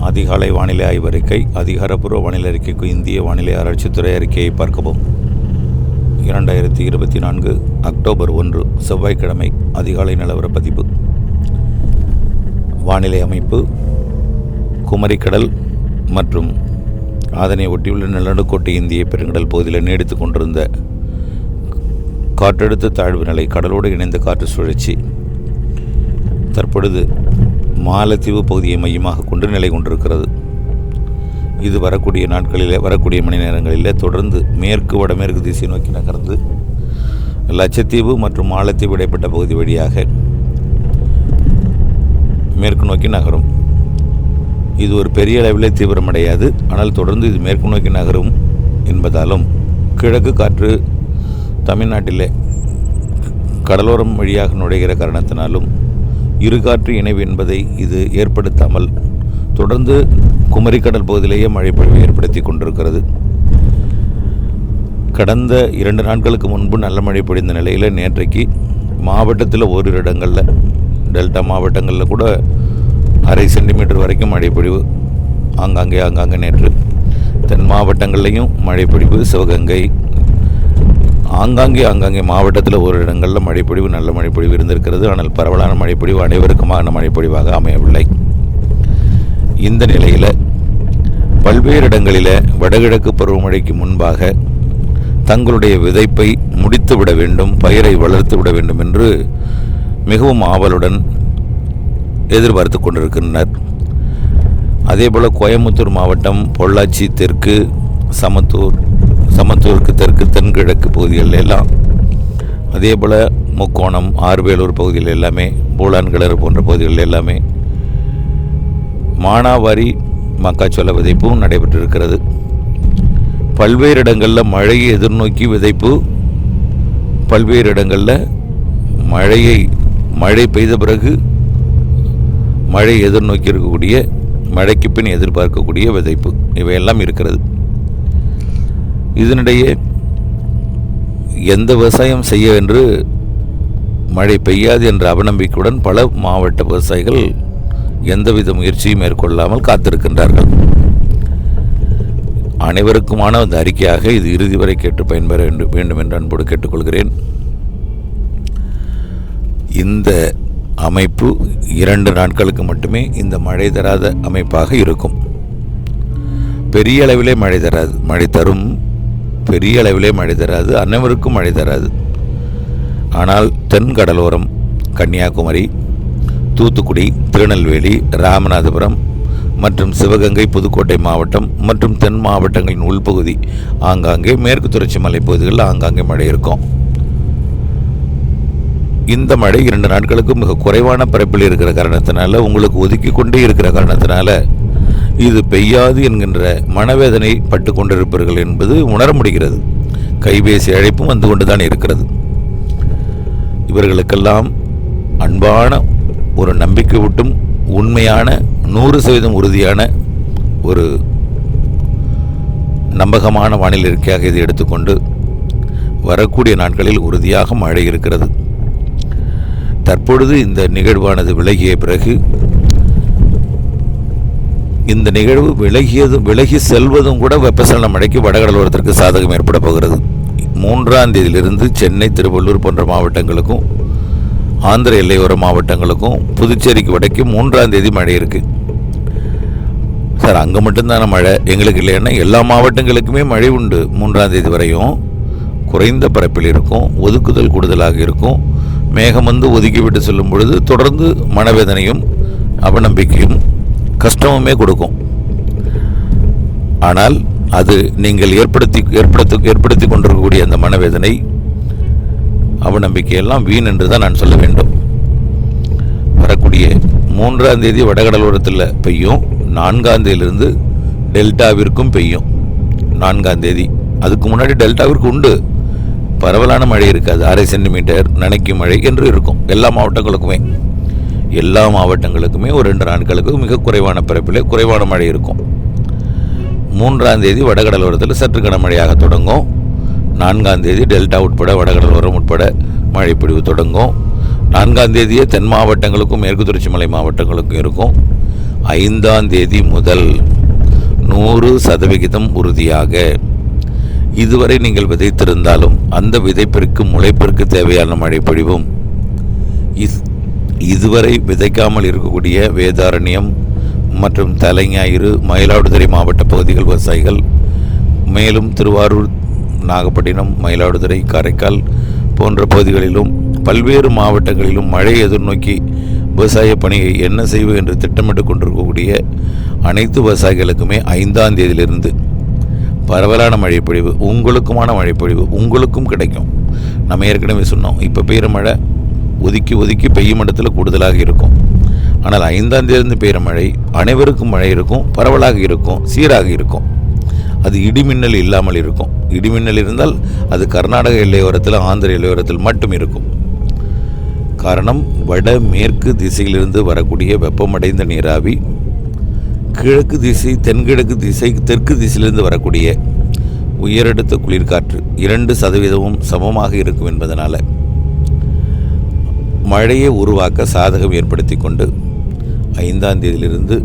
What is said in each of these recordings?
அதிகாலை வானிலை ஆய்வறிக்கை அதிகாரப்பூர்வ வானிலை அறிக்கைக்கு இந்திய வானிலை ஆராய்ச்சித்துறை அறிக்கையை பார்க்கவும். இரண்டாயிரத்தி இருபத்தி நான்கு அக்டோபர் ஒன்று செவ்வாய்க்கிழமை அதிகாலை நிலவர பதிவு. வானிலை அமைப்பு குமரிக்கடல் மற்றும் அதனை ஒட்டியுள்ள நிலநடுக்கோட்டை இந்திய பெருங்கடல் பகுதியில் நீடித்து கொண்டிருந்த காற்றழுத்த தாழ்வு நிலை கடலோடு இணைந்த காற்று சுழற்சி. தற்பொழுது மாலத்தீவு பகுதியை மையமாக கொண்டு நிலை கொண்டிருக்கிறது. இது வரக்கூடிய நாட்களிலே வரக்கூடிய மணி நேரங்களிலே தொடர்ந்து மேற்கு வடமேற்கு திசை நோக்கி நகர்ந்து லட்சத்தீவு மற்றும் மாலத்தீவு இடைப்பட்ட பகுதி வழியாக மேற்கு நோக்கி நகரும். இது ஒரு பெரிய அளவில் தீவிரமடையாது ஆனால் தொடர்ந்து இது மேற்கு நோக்கி நகரும் என்பதாலும் கிழக்கு காற்று தமிழ்நாட்டிலே கடலோரம் வழியாக நுழைகிற காரணத்தினாலும் இருகாற்று இணைவு என்பதை இது ஏற்படுத்தாமல் தொடர்ந்து குமரிக்கடல் பகுதியிலேயே மழைப்பொழிவு ஏற்படுத்தி கொண்டிருக்கிறது. கடந்த இரண்டு நாட்களுக்கு முன்பு நல்ல மழை பொழிந்த நிலையில் நேற்றைக்கு மாவட்டத்தில் ஓரிரு இடங்களில் டெல்டா மாவட்டங்களில் கூட அரை சென்டிமீட்டர் வரைக்கும் மழைப்பொழிவு ஆங்காங்கே ஆங்காங்கே நேற்று. தென் மாவட்டங்கள்லேயும் மழைப்பொழிவு சிவகங்கை ஆங்காங்கே ஆங்காங்கே மாவட்டத்தில் ஒரு இடங்களில் மழைப்பொழிவு நல்ல மழைப்பொழிவு இருந்திருக்கிறது. ஆனால் பரவலான மழைப்பொழிவு அனைவருக்குமான மழைப்பொழிவாக அமையவில்லை. இந்த நிலையில் பல்வேறு இடங்களில் வடகிழக்கு பருவமழைக்கு முன்பாக தங்களுடைய விதைப்பை முடித்து விட வேண்டும் பயிரை வளர்த்து விட வேண்டும் என்று மிகவும் ஆவலுடன் எதிர்பார்த்து கொண்டிருக்கின்றனர். அதேபோல் கோயம்புத்தூர் மாவட்டம் பொள்ளாச்சி தெற்கு சமத்தூர் சமத்தூருக்கு தெற்கு தென்கிழக்கு பகுதிகள் எல்லாம். அதே போல் முக்கோணம் ஆர்வேலூர் பகுதிகள் எல்லாமே பூலான்கிணறு போன்ற பகுதிகள் எல்லாமே. மானாவாரி மக்காச்சோள விதைப்பும் நடைபெற்றிருக்கிறது. பல்வேறு இடங்களில் மழையை எதிர்நோக்கி விதைப்பு பல்வேறு இடங்களில் மழையை மழை பெய்த பிறகு மழை எதிர்நோக்கி இருக்கக்கூடிய மழைக்கு பின் எதிர்பார்க்கக்கூடிய விதைப்பு. இவையெல்லாம் இருக்கிறது. இதனிடையே எந்த விவசாயம் செய்ய என்று மழை பெய்யாது என்ற அவநம்பிக்கையுடன் பல மாவட்ட விவசாயிகள் எந்தவித முயற்சியும் மேற்கொள்ளாமல் காத்திருக்கின்றார்கள். அனைவருக்குமான அந்த அறிக்கையாக இது இறுதி வரை கேட்டு பயன்பெற வேண்டும் வேண்டும் என்று அன்போடு கேட்டுக்கொள்கிறேன். இந்த அமைப்பு இரண்டு நாட்களுக்கு மட்டுமே இந்த மழை தராத அமைப்பாக இருக்கும். பெரிய அளவிலே மழை தராது மழை தரும் பெரிய அளவிலே மழை தராது அனைவருக்கும் மழை தராது. ஆனால் தென் கடலோரம் கன்னியாகுமரி தூத்துக்குடி திருநெல்வேலி ராமநாதபுரம் மற்றும் சிவகங்கை புதுக்கோட்டை மாவட்டம் மற்றும் தென் மாவட்டங்களின் உள்பகுதி ஆங்காங்கே மேற்கு தொடர்ச்சி மலைப்பகுதிகளில் ஆங்காங்கே மழை இருக்கும். இந்த மழை இரண்டு நாட்களுக்கு மிக குறைவான பரப்பில் இருக்கிற காரணத்தினால உங்களுக்கு ஒதுக்கி கொண்டே இருக்கிற காரணத்தினால இது பெய்யாது என்கின்ற மனவேதனை பட்டு கொண்டிருப்பீர்கள் என்பது உணர முடிகிறது. கைபேசி அழைப்பும் வந்து கொண்டுதான் இருக்கிறது. இவர்களுக்கெல்லாம் அன்பான ஒரு நம்பிக்கை விட்டும் உண்மையான நூறு சதவீதம் உறுதியான ஒரு நம்பகமான வானிலை இருக்கையாக இதை எடுத்துக்கொண்டு வரக்கூடிய நாட்களில் உறுதியாக மழை இருக்கிறது. தற்பொழுது இந்த நிகழ்வானது விலகிய பிறகு இந்த நிகழ்வு விலகியது விலகி செல்வதும் கூட வெப்பசலன மழைக்கு வடகடலோரத்திற்கு சாதகம் ஏற்பட போகிறது. மூன்றாம் தேதியிலிருந்து சென்னை திருவள்ளூர் போன்ற மாவட்டங்களுக்கும் ஆந்திர எல்லையோர மாவட்டங்களுக்கும் புதுச்சேரிக்கு வடக்கு மூன்றாம் தேதி மழை இருக்குது சார் அங்கே மட்டும்தானே மழை? எங்களுக்கு இல்லைன்னா எல்லா மாவட்டங்களுக்குமே மழை உண்டு. மூன்றாம் தேதி வரையும் குறைந்த பரப்பில் இருக்கும் ஒதுக்குதல் கூடுதலாக இருக்கும். மேகம் வந்து ஒதுக்கி விட்டு செல்லும் பொழுது தொடர்ந்து மனவேதனையும் அவநம்பிக்கையும் கஷ்டமுமே கொடுக்கும். ஆனால் அது நீங்கள் ஏற்படுத்தி ஏற்படுத்த ஏற்படுத்தி கொண்டிருக்கக்கூடிய அந்த மனவேதனை அவநம்பிக்கையெல்லாம் வீண் என்று தான் நான் சொல்ல வேண்டும். வரக்கூடிய மூன்றாம் தேதி வடகடலோரத்தில் பெய்யும் நான்காம் தேதியிலிருந்து டெல்டாவிற்கும் பெய்யும். நான்காம் தேதி. அதுக்கு முன்னாடி டெல்டாவிற்கு உண்டு. பரவலான மழை இருக்காது. அரை சென்டிமீட்டர் நனைக்கும் மழை என்று இருக்கும். எல்லா மாவட்டங்களுக்குமே. எல்லா மாவட்டங்களுக்குமே ஒரு ரெண்டு நாட்களுக்கு மிக குறைவான பிறப்பிலே குறைவான மழை இருக்கும். மூன்றாம் தேதி வடகடலோரத்தில் சற்று கனமழையாக தொடங்கும். நான்காம் தேதி டெல்டா உட்பட வடகடலோரம் உட்பட மழை தொடங்கும். நான்காம் தேதியே தென் மாவட்டங்களுக்கும் மேற்கு தொடர்ச்சி மலை மாவட்டங்களுக்கும் இருக்கும். ஐந்தாம் தேதி முதல் நூறு சதவிகிதம் உறுதியாக. இதுவரை நீங்கள் விதைத்திருந்தாலும் அந்த விதைப்பிற்கு முளைப்பிற்கு தேவையான மழை பொழிவும். இஸ்- இதுவரை விதைக்காமல் இருக்கக்கூடிய வேதாரண்யம் மற்றும் தலைஞாயிறு மயிலாடுதுறை மாவட்ட பகுதிகள் விவசாயிகள் மேலும் திருவாரூர் நாகப்பட்டினம் மயிலாடுதுறை காரைக்கால் போன்ற பகுதிகளிலும் பல்வேறு மாவட்டங்களிலும் மழை எதிர்நோக்கி விவசாய பணியை என்ன செய்வது என்று திட்டமிட்டு கொண்டிருக்கக்கூடிய அனைத்து விவசாயிகளுக்குமே ஐந்தாம் தேதியிலிருந்து பரவலான மழைப்பொழிவு உங்களுக்குமான மழைப்பொழிவு உங்களுக்கும் கிடைக்கும். நம்ம ஏற்கனவே சொன்னோம் இப்போ பெய்கிற மழை ஒதுக்கி ஒதுக்கி பெய்யும் இடத்துல கூடுதலாக இருக்கும். ஆனால் ஐந்தாம் தேதி பெய்கிற மழை அனைவருக்கும் மழை இருக்கும் பரவலாக இருக்கும் சீராக இருக்கும். அது இடிமின்னல் இல்லாமல் இருக்கும். இடிமின்னல் இருந்தால் அது கர்நாடக எல்லையோரத்தில் ஆந்திர எல்லையோரத்தில் மட்டும் இருக்கும். காரணம் வட மேற்கு திசையிலிருந்து வரக்கூடிய வெப்பமடைந்த நீராவி கிழக்கு திசை தென்கிழக்கு திசை தெற்கு திசையிலிருந்து வரக்கூடிய உயரடுத்த குளிர்காற்று இரண்டு சதவீதமும் சமமாக இருக்கும் என்பதனால் மழையை உருவாக்க சாதகம் ஏற்படுத்தி கொண்டு ஐந்தாம் தேதியிலிருந்து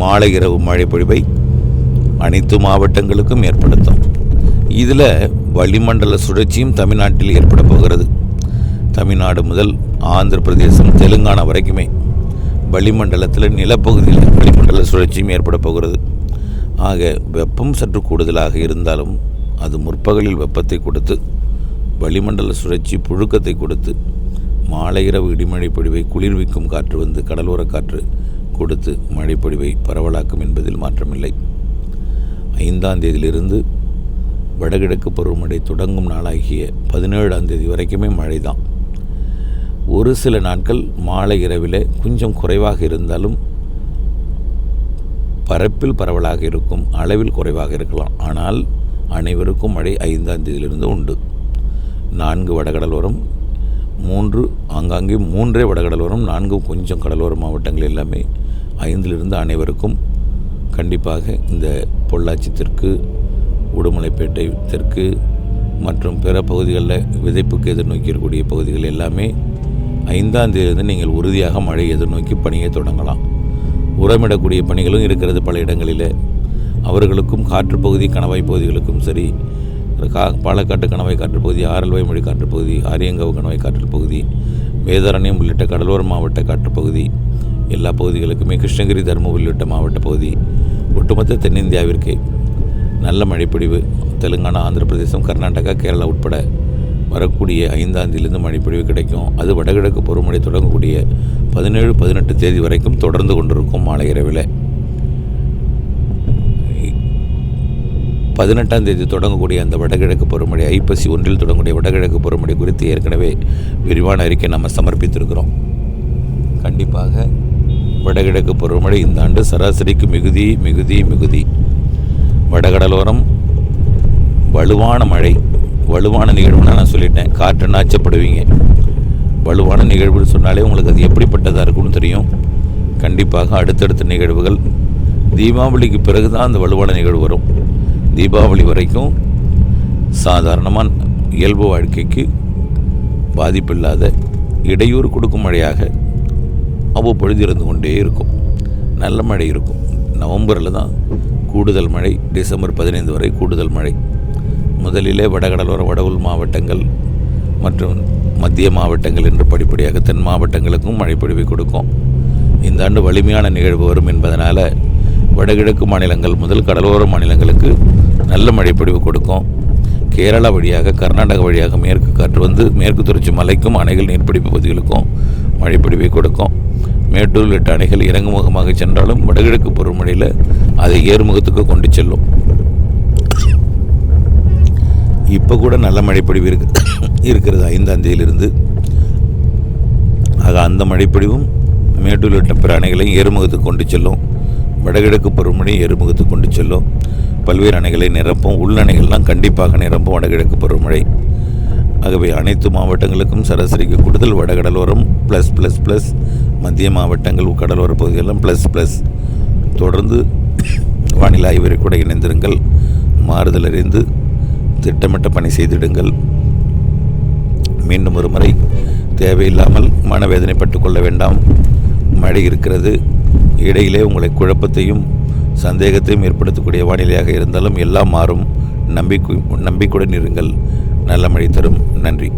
மாலை இரவு மழை பொழிவை அனைத்து மாவட்டங்களுக்கும் ஏற்படுத்தும். இதில் வளிமண்டல சுழற்சியும் தமிழ்நாட்டில் ஏற்பட போகிறது. தமிழ்நாடு முதல் ஆந்திர பிரதேசம் தெலுங்கானா வரைக்குமே வளிமண்டலத்தில் நிலப்பகுதியில் வளிமண்டல சுழற்சியும் ஏற்பட போகிறது. ஆக வெப்பம் சற்று கூடுதலாக இருந்தாலும் அது முற்பகலில் வெப்பத்தை கொடுத்து வளிமண்டல சுழற்சி புழுக்கத்தை கொடுத்து மாலை இரவு இடிமழை பொழிவை குளிர்விக்கும் காற்று வந்து கடலோர காற்று கொடுத்து மழைப்பொழிவை பரவலாக்கும் என்பதில் மாற்றமில்லை. ஐந்தாம் தேதியிலிருந்து வடகிழக்கு பருவமழை தொடங்கும் நாளாகிய பதினேழாம் தேதி வரைக்குமே மழை தான் ஒரு சில நாட்கள் மாலை இரவில் கொஞ்சம் குறைவாக இருந்தாலும் பரப்பில் பரவலாக இருக்கும் அளவில் குறைவாக இருக்கலாம். ஆனால் அனைவருக்கும் மழை ஐந்தாம் தேதியிலிருந்து உண்டு. நான்கு வடகடலோரம் மூன்று ஆங்காங்கே மூன்றே வடகடலோரம் நான்கும் கொஞ்சம் கடலோர மாவட்டங்கள் எல்லாமே ஐந்திலிருந்து அனைவருக்கும் கண்டிப்பாக இந்த பொள்ளாச்சி தெற்கு உடுமலைப்பேட்டை தெற்கு மற்றும் பிற பகுதிகளில் விதைப்புக்கு எதிர்நோக்கி இருக்கக்கூடிய பகுதிகள் எல்லாமே ஐந்தாம் தேதியிலிருந்து நீங்கள் உறுதியாக மழை எதிர்நோக்கி பணியை தொடங்கலாம். உரமிடக்கூடிய பணிகளும் இருக்கிறது பல இடங்களில். அவர்களுக்கும் காற்று பகுதி கணவாய் பகுதிகளுக்கும் சரி கா பாலக்காட்டு கணவாய் காற்று பகுதி ஆரல்வாய் மொழி காற்று பகுதி ஆரியங்காவு கணவாய் காற்று பகுதி வேதாரண்யம் உள்ளிட்ட கடலோர மாவட்ட காற்று பகுதி எல்லா பகுதிகளுக்குமே கிருஷ்ணகிரி தருமபுரி உள்ளிட்ட மாவட்ட பகுதி ஒட்டுமொத்த தென்னிந்தியாவிற்கு நல்ல மழைப்பொழிவு தெலுங்கானா ஆந்திர பிரதேசம் கர்நாடகா கேரளா உட்பட வரக்கூடிய ஐந்தாந்திலிருந்து மழைப்பொழிவு கிடைக்கும். அது வடகிழக்கு பருவமழை தொடங்கக்கூடிய பதினேழு பதினெட்டு தேதி வரைக்கும் தொடர்ந்து கொண்டிருக்கும் மாலை இரவில். பதினெட்டாம் தேதி தொடங்கக்கூடிய அந்த வடகிழக்கு பருவமழை ஐப்பசி ஒன்றில் தொடங்கக்கூடிய வடகிழக்கு பருவமழை குறித்து ஏற்கனவே விரிவான அறிக்கை நம்ம சமர்ப்பித்திருக்கிறோம். கண்டிப்பாக வடகிழக்கு பருவமழை இந்த ஆண்டு சராசரிக்கு மிகுதி மிகுதி மிகுதி. வடகடலோரம் வலுவான மழை வலுவான நிகழ்வுனா நான் சொல்லிட்டேன். காற்று நாச்சப்படுவீங்க. வலுவான நிகழ்வுன்னு சொன்னாலே உங்களுக்கு அது எப்படிப்பட்டதாக இருக்கும்னு தெரியும். கண்டிப்பாக அடுத்தடுத்த நிகழ்வுகள் தீபாவளிக்கு பிறகு தான் அந்த வலுவான நிகழ்வு வரும். தீபாவளி வரைக்கும் சாதாரணமான இயல்பு வாழ்க்கைக்கு பாதிப்பில்லாத இடையூறு கொடுக்கும் மழையாக அவ்வப்பொழுது இருந்து கொண்டே இருக்கும். நல்ல மழை இருக்கும். நவம்பரில் தான் கூடுதல் மழை டிசம்பர் பதினைந்து வரை கூடுதல் மழை. முதலிலே வடகடலோர வடவுள் மாவட்டங்கள் மற்றும் மத்திய மாவட்டங்கள் என்று படிப்படியாக தென் மாவட்டங்களுக்கும் மழைப்பொழிவை கொடுக்கும். இந்த ஆண்டு வலிமையான நிகழ்வு வரும் என்பதனால் வடகிழக்கு மாநிலங்கள் முதல் கடலோர மாநிலங்களுக்கு நல்ல மழைப்பொழிவு கொடுக்கும். கேரளா வழியாக கர்நாடகா வழியாக மேற்கு காற்று வந்து மேற்கு தொடர்ச்சி மலைக்கும் அணைகள் நீர்ப்பிடிப்பு பகுதிகளுக்கும் மழைப்பொழிவை கொடுக்கும். மேட்டூர் உள்ளிட்ட அணைகள் இறங்குமுகமாக சென்றாலும் வடகிழக்கு பருவமழையில் அதை ஏறுமுகத்துக்கு கொண்டு செல்லும். இப்போ கூட நல்ல மழைப்பொழிவு இருக்கு. இருக்கிறது ஐந்தாம் தேதியிலிருந்து. ஆக அந்த மழைப்பொழிவும் மேட்டூர் உள்ளிட்ட பிற அணைகளையும் ஏறுமுகத்துக்கு கொண்டு செல்லும். வடகிழக்கு பருவமழையும் ஏறுமுகத்துக்கு கொண்டு செல்லும். பல்வேறு அணைகளை நிரப்பும் உள் அணைகள்லாம் கண்டிப்பாக நிரம்பும் வடகிழக்கு பருவமழை. ஆகவே அனைத்து மாவட்டங்களுக்கும் சராசரிக்கு கூடுதல் வடகடலோரம் ப்ளஸ் ப்ளஸ் ப்ளஸ் மத்திய மாவட்டங்கள் கடலோர பகுதிகளெல்லாம் ப்ளஸ் ப்ளஸ் தொடர்ந்து வானிலை ஆய்வரை கூட இணைந்திருங்கள். மாறுதல் அறிந்து திட்டமிட்ட பணி செய்திடுங்கள். மீண்டும் ஒரு முறை தேவையில்லாமல் மனவேதனைப்பட்டு கொள்ள வேண்டாம். மழை இருக்கிறது. இடையிலே உங்களை குழப்பத்தையும் சந்தேகத்தையும் ஏற்படுத்தக்கூடிய வானிலையாக இருந்தாலும் எல்லாம் மாறும். நம்பிக்கை நம்பிக்கையுடன் இருங்கள். நல்ல மழை தரும். நன்றி.